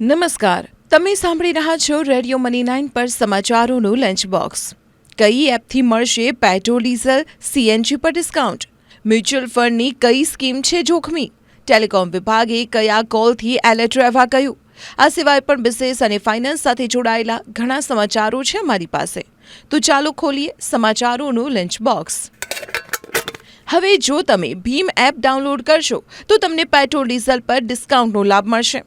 નમસ્કાર. તમે સાંભળી રહ્યા છો રેડિયો મની નાઇન પર સમાચારોનું લંચ બોક્સ કઈ એપથી મળશે પેટ્રોલ, ડીઝલ સીએનજી પર ડિસ્કાઉન્ટ મ્યુચ્યુઅલ ફંડની કઈ સ્કીમ છે જોખમી? ટેલિકોમ વિભાગે કયા કોલથી એલર્ટ રહેવા કહ્યું? આ સિવાય પણ બિઝનેસ અને ફાઇનાન્સ સાથે જોડાયેલા ઘણા સમાચારો છે અમારી પાસે. તો ચાલો ખોલીએ સમાચારોનું લંચ બોક્સ હવે જો તમે ભીમ એપ ડાઉનલોડ કરશો, તો તમને પેટ્રોલ, ડીઝલ પર ડિસ્કાઉન્ટનો લાભ મળશે.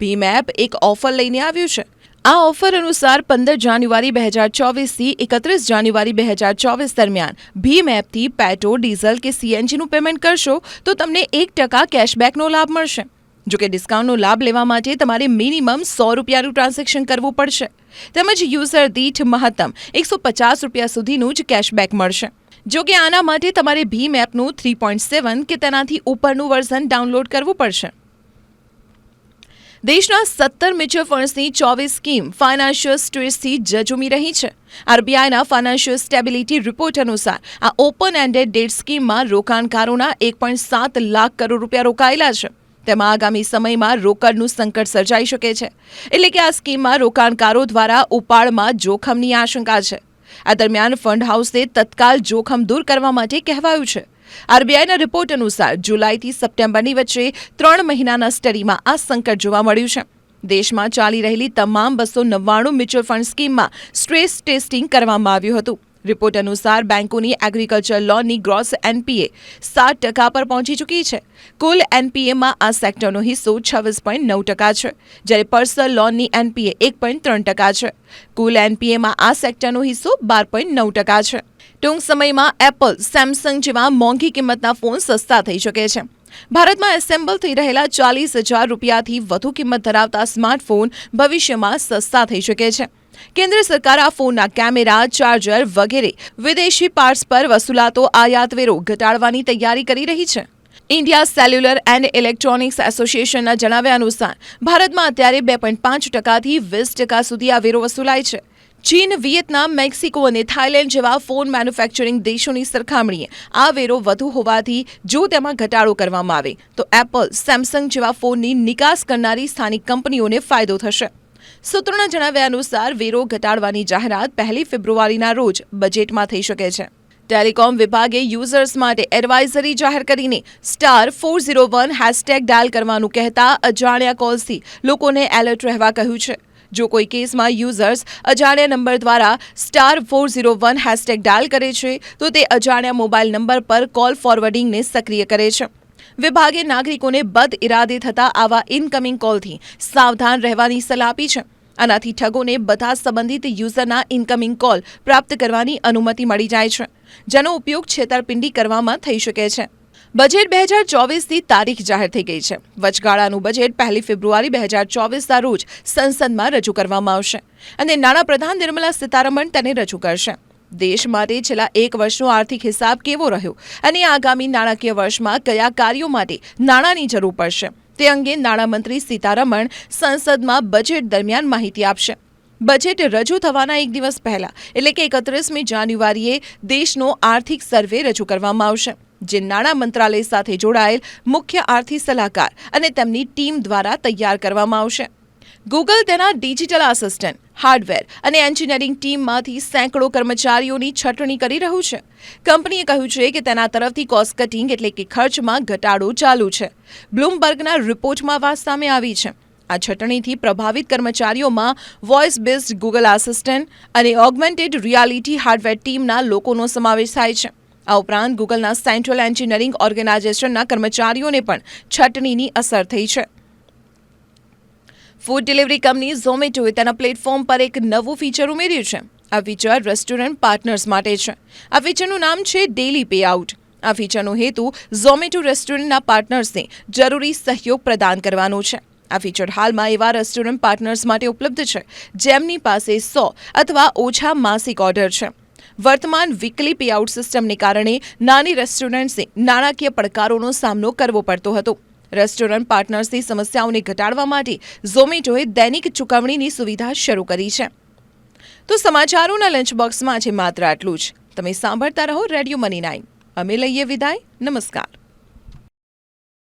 ભીમ એપ એક ઓફર લઈને આવ્યું છે. આ ઓફર અનુસાર પંદર જાન્યુઆરી બે હજાર ચોવીસથી એકત્રીસ જાન્યુઆરી બે હજાર ચોવીસ દરમિયાન ભીમ એપથી પેટ્રોલ ડીઝલ કે સીએનજીનું પેમેન્ટ કરશો તો તમને એક ટકા કેશબેકનો લાભ મળશે. જો કે ડિસ્કાઉન્ટનો લાભ લેવા માટે તમારે મિનિમમ સો રૂપિયાનું ટ્રાન્ઝેક્શન કરવું પડશે. તેમજ યુઝર દીઠ મહત્તમ એકસો પચાસ રૂપિયા સુધીનું જ કેશબેક મળશે. જો કે આના માટે તમારે ભીમ એપનું થ્રી પોઈન્ટ સેવન કે તેનાથી ઉપરનું વર્ઝન ડાઉનલોડ કરવું પડશે. દેશના સત્તર મ્યુચ્યુઅલ ફંડ્સની ચોવીસ સ્કીમ ફાઇનાન્શિયલ સ્ટ્રેસથી જજુમી રહી છે. આરબીઆઈના ફાઇનાન્શિયલ સ્ટેબિલિટી રિપોર્ટ અનુસાર આ ઓપન એન્ડેડ ડેટ સ્કીમમાં રોકાણકારોના એક પોઈન્ટ સાત લાખ કરોડ રૂપિયા રોકાયેલા છે. તેમાં આગામી સમયમાં રોકડનું સંકટ સર્જાઈ શકે છે. એટલે કે આ સ્કીમમાં રોકાણકારો દ્વારા ઉપાડમાં જોખમની આશંકા છે. આ દરમિયાન ફંડ હાઉસે તત્કાલ જોખમ દૂર કરવા માટે કહેવાયું છે. આરબીઆઈના રિપોર્ટ અનુસાર જુલાઈથી સપ્ટેમ્બરની વચ્ચે ત્રણ મહિનાના સ્ટડીમાં આ સંકટ જોવા મળ્યું છે. દેશમાં ચાલી રહેલી તમામ બસો નવ્વાણું મ્યુચ્યુઅલ ફંડ સ્કીમમાં સ્ટ્રેસ ટેસ્ટિંગ કરવામાં આવ્યું હતું. રિપોર્ટ અનુસાર બેંકોની એગ્રીકલ્ચર લોનની ગ્રોસ એનપીએ સાત ટકા પર પહોંચી ચૂકી છે. કુલ એનપીએમાં આ સેક્ટરનો હિસ્સો છવ્વીસ પોઈન્ટ નવ ટકા છે, જ્યારે પર્સનલ લોનની એનપીએ એક પોઈન્ટ ત્રણ ટકા છે. કુલ એનપીએમાં આ સેક્ટરનો હિસ્સો બાર પોઈન્ટ નવ ટકા છે. ટૂંક સમયમાં એપલ સેમસંગ જેવા મોંઘી કિંમતના ફોન સસ્તા થઈ શકે છે. ભારતમાં એસેમ્બલ થઈ રહેલા ચાલીસ હજાર રૂપિયાથી વધુ કિંમત ધરાવતા સ્માર્ટફોન ભવિષ્યમાં સસ્તા થઈ શકે છે. કેન્દ્ર સરકાર આ ફોનના કેમેરા, ચાર્જર વગેરે વિદેશી પાર્ટ્સ પર વસૂલાતો આયાત વેરો ઘટાડવાની તૈયારી કરી રહી છે. ઇન્ડિયા સેલ્યુલર એન્ડ ઇલેક્ટ્રોનિક્સ એસોસિએશનના જણાવ્યા અનુસાર, ભારતમાં અત્યારે બે પોઈન્ટ પાંચ ટકાથી વીસ ટકા સુધી આ વેરો વસૂલાય છે. ચીન, વિયેતનામ, મેક્સિકો અને થાઇલેન્ડ જેવા ફોન મેન્યુફેક્ચરિંગ દેશોની સરખામણીએ આ વેરો વધુ હોવાથી જો તેમાં ઘટાડો કરવામાં આવે, તો એપલ, સેમસંગ જેવા ફોનની નિકાસ કરનારી સ્થાનિક કંપનીઓને ફાયદો થશે. સૂત્રોના જણાવ્યા અનુસાર, વેરો ઘટાડવાની જાહેરાત પહેલી ફેબ્રુઆરીના રોજ બજેટમાં થઈ શકે છે. ટેલિકોમ વિભાગે યુઝર્સ માટે એડવાઇઝરી જાહેર કરીને star four zero one hashtag dial કરવાનું કહેતા અજાણ્યા કોલ્સથી લોકોને એલર્ટ રહેવા કહ્યું છે. જો કોઈ કેસમાં યુઝર્સ અજાણ્યા નંબર દ્વારા star four zero one hashtag dial કરે છે, તો તે અજાણ્યા મોબાઈલ નંબર પર કોલ ફોરવર્ડિંગને સક્રિય કરે છે. વિભાગે નાગરિકોને બદ ઇરાદે થતા આવા ઇનકમિંગ કોલથી સાવધાન રહેવાની સલાહ આપી છે. આનાથી ઠગોને બધા સંબંધિત યુઝરના ઇનકમિંગ કોલ પ્રાપ્ત કરવાની અનુમતિ મળી જાય છે. જેનો ઉપયોગ છેતરપિંડી કરવામાં થઈ શકે છે. બજેટ બે હજાર ચોવીસની તારીખ જાહેર થઈ ગઈ છે. વચગાળાનું બજેટ પહેલી ફેબ્રુઆરી બે હજાર ચોવીસના રોજ સંસદમાં રજૂ કરવામાં આવશે અને નાણાપ્રધાન નિર્મલા સીતારમણ તેને રજૂ કરશે. દેશ માટે છેલ્લા એક વર્ષનો આર્થિક હિસાબ કેવો રહ્યો અને આગામી નાણાકીય વર્ષમાં કયા કાર્યો માટે નાણાંની જરૂર પડશે? તે અંગે નાણામંત્રી સીતારમણ સંસદમાં બજેટ દરમિયાન માહિતી આપશે. બજેટ રજૂ થવાના એક દિવસ પહેલા, એટલે કે એકત્રીસમી જાન્યુઆરીએ દેશનો આર્થિક સર્વે રજૂ કરવામાં આવશે. જે નાણાં મંત્રાલય સાથે જોડાયેલ મુખ્ય આર્થિક સલાહકાર અને તેમની ટીમ દ્વારા તૈયાર કરવામાં આવશે. ગૂગલ તેના ડિજિટલ આસિસ્ટન્ટ, હાર્ડવેર અને એન્જિનિયરિંગ ટીમમાંથી સેંકડો કર્મચારીઓની છટણી કરી રહ્યું છે. કંપનીએ કહ્યું છે કે તેના તરફથી કોસ્ટ કટિંગ એટલે કે ખર્ચમાં ઘટાડો ચાલુ છે. બ્લૂમબર્ગના રિપોર્ટમાં વાત સામે આવી છે. આ છટણીથી પ્રભાવિત કર્મચારીઓમાં વોઇસ બેઝડ ગૂગલ આસિસ્ટન્ટ અને ઓગમેન્ટેડ રિયાલિટી હાર્ડવેર ટીમના લોકોનો સમાવેશ થાય છે. આ ઉપરાંત ગૂગલના સેન્ટ્રલ એન્જિનિયરિંગ ઓર્ગેનાઇઝેશનના કર્મચારીઓને પણ છટણીની અસર થઈ છે. ફૂડ ડિલિવરી કંપની ઝોમેટોએ તેના પ્લેટફોર્મ પર એક નવું ફીચર ઉમેર્યું છે. આ ફીચર રેસ્ટોરન્ટ પાર્ટનર્સ માટે છે. આ ફીચરનું નામ છે ડેલી પે આઉટ આ ફીચરનો હેતુ ઝોમેટો રેસ્ટોરન્ટના પાર્ટનર્સને જરૂરી સહયોગ પ્રદાન કરવાનો છે. આ ફીચર હાલમાં એવા રેસ્ટોરન્ટ પાર્ટનર્સ માટે ઉપલબ્ધ છે, જેમની પાસે સો અથવા ઓછા માસિક ઓર્ડર છે. વર્તમાન વીકલી પેઆઉટ સિસ્ટમને કારણે નાની રેસ્ટોરન્ટ્સને નાણાકીય પડકારોનો સામનો કરવો પડતો હતો. રેસ્ટોરન્ટ પાર્ટનર્સની સમસ્યાઓને ઘટાડવા માટે ઝોમેટોએ દૈનિક ચૂકવણીની સુવિધા શરૂ કરી છે. તો સમાચારોના લંચ બોક્સમાં છે માત્ર આટલું જ. તમે સાંભળતા રહો રેડિયો મની નાઇન અમે લઈએ વિદાય. નમસ્કાર.